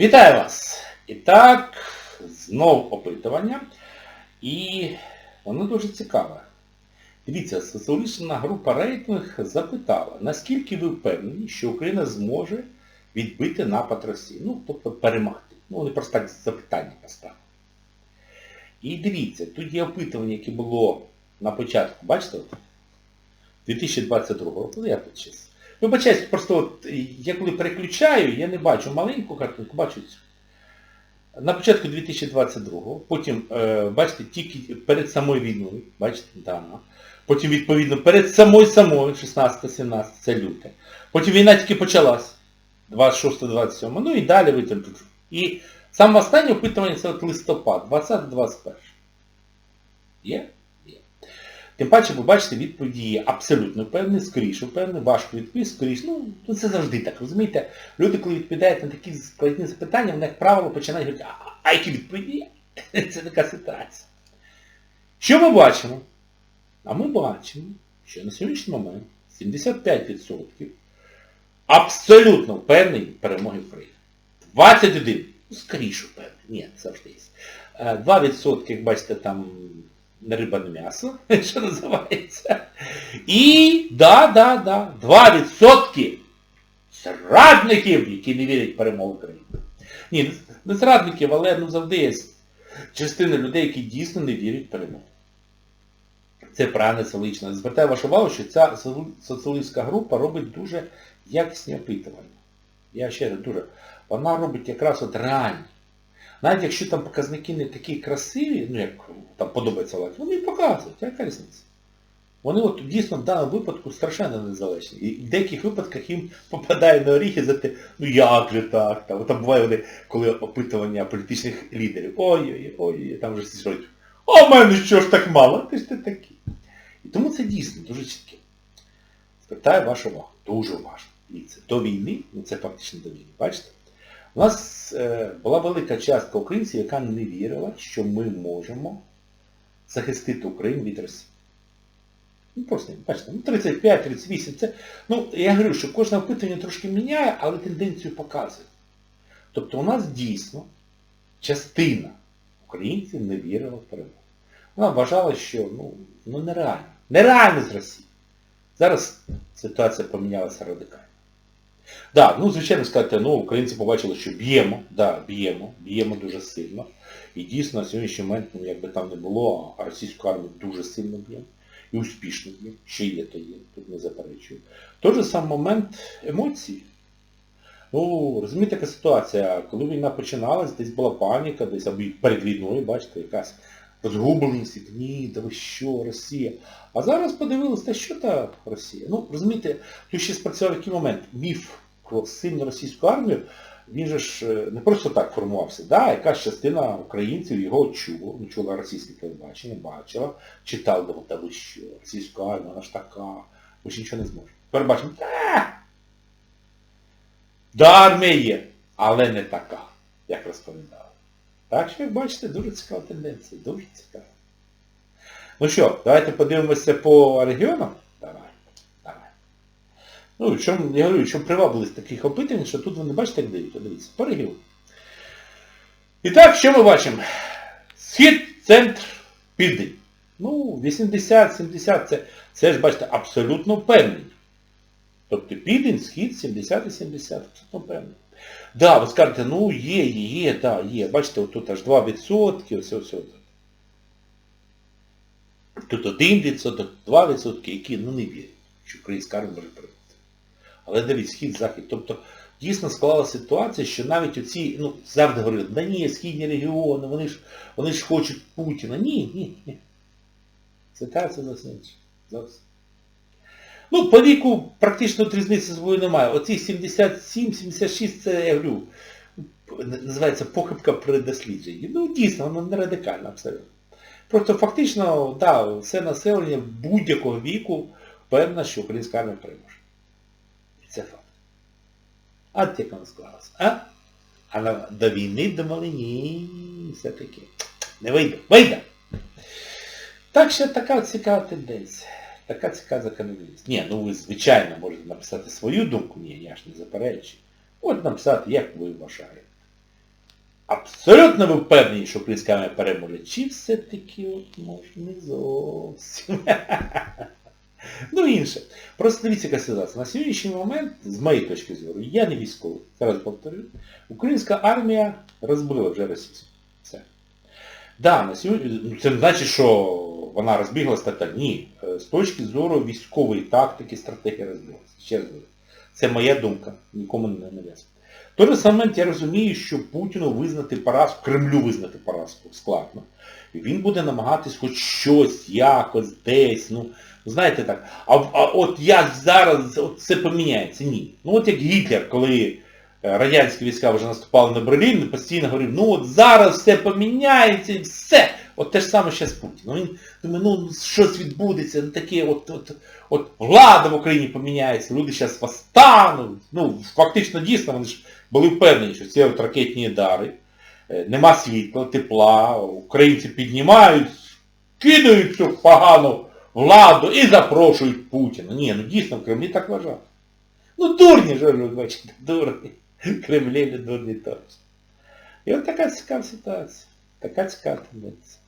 Вітаю вас! І так, знов опитування. І воно дуже цікаве. Дивіться, соціалістична група рейтинг запитала, наскільки ви впевнені, що Україна зможе відбити напад Росії? Ну, тобто перемогти. Ну, вони просто так запитання поставили. І дивіться, тут є опитування, яке було на початку, бачите? 2022 року, ну я тут щас. Вибачаюсь, просто от, я коли переключаю, я не бачу маленьку картинку, бачу цю. На початку 2022-го, потім, е, бачите, тільки перед самою війною, бачите, да. Потім, відповідно, перед самою самою, 16-17, це люте. Потім війна тільки почалась, 26-27, ну і далі ви. І саме останнє опитування це от листопад, 20-21. Є? Тим паче, ви бачите, є абсолютно впевнений, скоріше впевнений, важко відповісти, скоріше. Ну, ну, це завжди так, розумієте? Люди, коли відповідають на такі складні запитання, вони, як правило, починають говорити, а, які відповіді? Це така ситуація. Що ми бачимо? А ми бачимо, що на сьогоднішній момент 75% абсолютно впевнені в перемоги України. 21%, ну, скоріше впевнені, ні, завжди є. Е, 2%, як бачите, там не риба, м'ясо, що називається. І, да, да, да, 2% зрадників, які не вірять в перемогу України. Ні, не зрадників, але ну, завжди є частина людей, які дійсно не вірять в перемогу. Це правильно соціалічно. Звертаю вашу увагу, що ця соціалістська група робить дуже якісні опитування. Я ще раз дуже. Вона робить якраз от реальні. Навіть якщо там показники не такі красиві, ну як там подобається лайк, вони і показують, яка різниця. Вони от дійсно в даному випадку страшенно незалежні. І в деяких випадках їм попадає на оріхи за те, ну як же так? Там, там буває вони, коли опитування політичних лідерів. Ой-ой, ой, там вже всі кажуть, а в мене що ж так мало? Ти ж ти такий. І тому це дійсно дуже чітке. Звертаю вашу увагу. Дуже уважно. Дивіться, до війни, ну це фактично до війни, бачите? У нас е, була велика частка українців, яка не вірила, що ми можемо захистити Україну від Росії. Ну просто, бачите, ну 35, 38, це... Ну, я говорю, що кожне опитування трошки міняє, але тенденцію показує. Тобто у нас дійсно частина українців не вірила в перемогу. Вона вважала, що ну, ну нереально. Нереально з Росії. Зараз ситуація помінялася радикально. Да, ну звичайно сказати, ну, українці побачили, що б'ємо, да, б'ємо, б'ємо дуже сильно. І дійсно на сьогоднішній момент, ну як би там не було, а російську армію дуже сильно б'ємо. І успішно б'ємо. Що є, то є, тут не заперечую. Той же сам момент емоції. Ну, розумієте, яка ситуація, коли війна починалась, десь була паніка, десь або перед війною, бачите, якась розгубленість, ні, да ви що, Росія. А зараз подивилися, та що та Росія? Ну, розумієте, тут ще спрацював який момент. Міф про сильну російську армію, він же ж не просто так формувався. Да, якась частина українців його чула, ну, чула російське телебачення, бачила, читала, думала, та ви що, російська армія, вона ж така, ви ж нічого не зможете. Тепер бачимо, та, да, армія є, але не така, як розповідали. Так що, як бачите, дуже цікава тенденція, дуже цікава. Ну що, давайте подивимося по регіонам. Давай, давай. Ну, чому, я говорю, що привабливість таких опитань, що тут ви не бачите, як дають, дивіться, по регіону. І так, що ми бачимо? Схід, центр, південь. Ну, 80-70 це, це ж, бачите, абсолютно впевнені. Тобто південь, схід, 70 і 70, абсолютно впевнені. Да, ви скажете, ну є, є, є, да, є. Бачите, тут аж 2%, ось ось. Тут 1%, 2%, які ну, не вірять, що українська армія може перемогти. Але дивіться, схід, захід. Тобто дійсно склалася ситуація, що навіть оці, ну, завжди говорили, да ні, східні регіони, вони ж, вони ж хочуть Путіна. Ні, ні, ні. Ситуація зовсім інша. Зовсім. Ну, по віку практично різниці собою немає. Оці 77-76 це, я говорю, називається похибка при дослідженні. Ну, дійсно, воно не радикально абсолютно. Просто фактично, да, все населення будь-якого віку певно, що українська армія переможе. І це факт. А як воно склалося, а? А до війни думали, ні, все-таки. Не вийде. Вийде! Так що така цікава тенденція. Така цікава закономірність. Ні, ну ви, звичайно, можете написати свою думку, ні, я ж не заперечую. От написати, як ви вважаєте. абсолютно ви впевнені, що армія переможе, чи все-таки от може не зовсім. Ну інше. Просто дивіться, яка ситуація. На сьогоднішній момент, з моєї точки зору, я не військовий, зараз повторю, українська армія розбила вже російську. Все. Да, на сьогодні, це не значить, що вона розбіглася та так. Ні. Е, З точки зору військової тактики, стратегії розбіглася. Ще раз говорю. Це моя думка, нікому не нав'язую. В той же момент я розумію, що Путіну визнати поразку, Кремлю визнати поразку складно. І він буде намагатись хоч щось, якось, десь, ну, знаєте так, а, а от я зараз от це поміняється. Ні. Ну от як Гітлер, коли радянські війська вже наступали на Берлін, постійно говорив, ну от зараз все поміняється і все. От те ж саме зараз Путін. Ну він думає, ну щось відбудеться, ну таке от, от, от влада в Україні поміняється, люди зараз восстануть. Ну, фактично дійсно, вони ж були впевнені, що ці от ракетні удари, е, нема світла, тепла, українці піднімають, кидають цю погану владу і запрошують Путіна. Ні, ну дійсно в Кремлі так вважали. Ну дурні ж бачите, дурні. Кремлі не дурні точно. І от така цікава ситуація. Така цікава тенденція.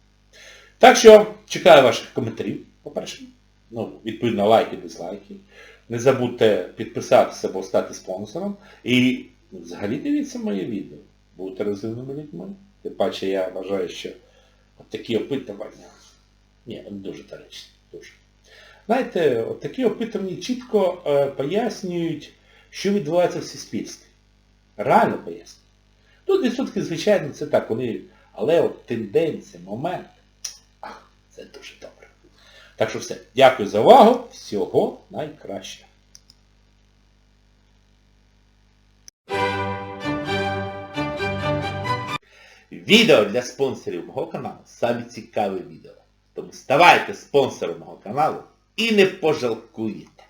Так що чекаю ваших коментарів, по-перше. Ну, відповідно, лайки, дизлайки. Не забудьте підписатися або стати спонсором. І взагалі дивіться моє відео. Будьте розумними людьми. Тим паче я вважаю, що от такі опитування. Ні, дуже доречні. Дуже. Знаєте, от такі опитування чітко е, пояснюють, що відбувається в суспільстві. Реально пояснюють. Тут відсотки, звичайно, це так, вони. Але от тенденція, момент, ах, це дуже добре. Так що все. Дякую за увагу. Всього найкращого. Відео для спонсорів мого каналу саме цікаве відео. Тому ставайте спонсором мого каналу і не пожалкуєте.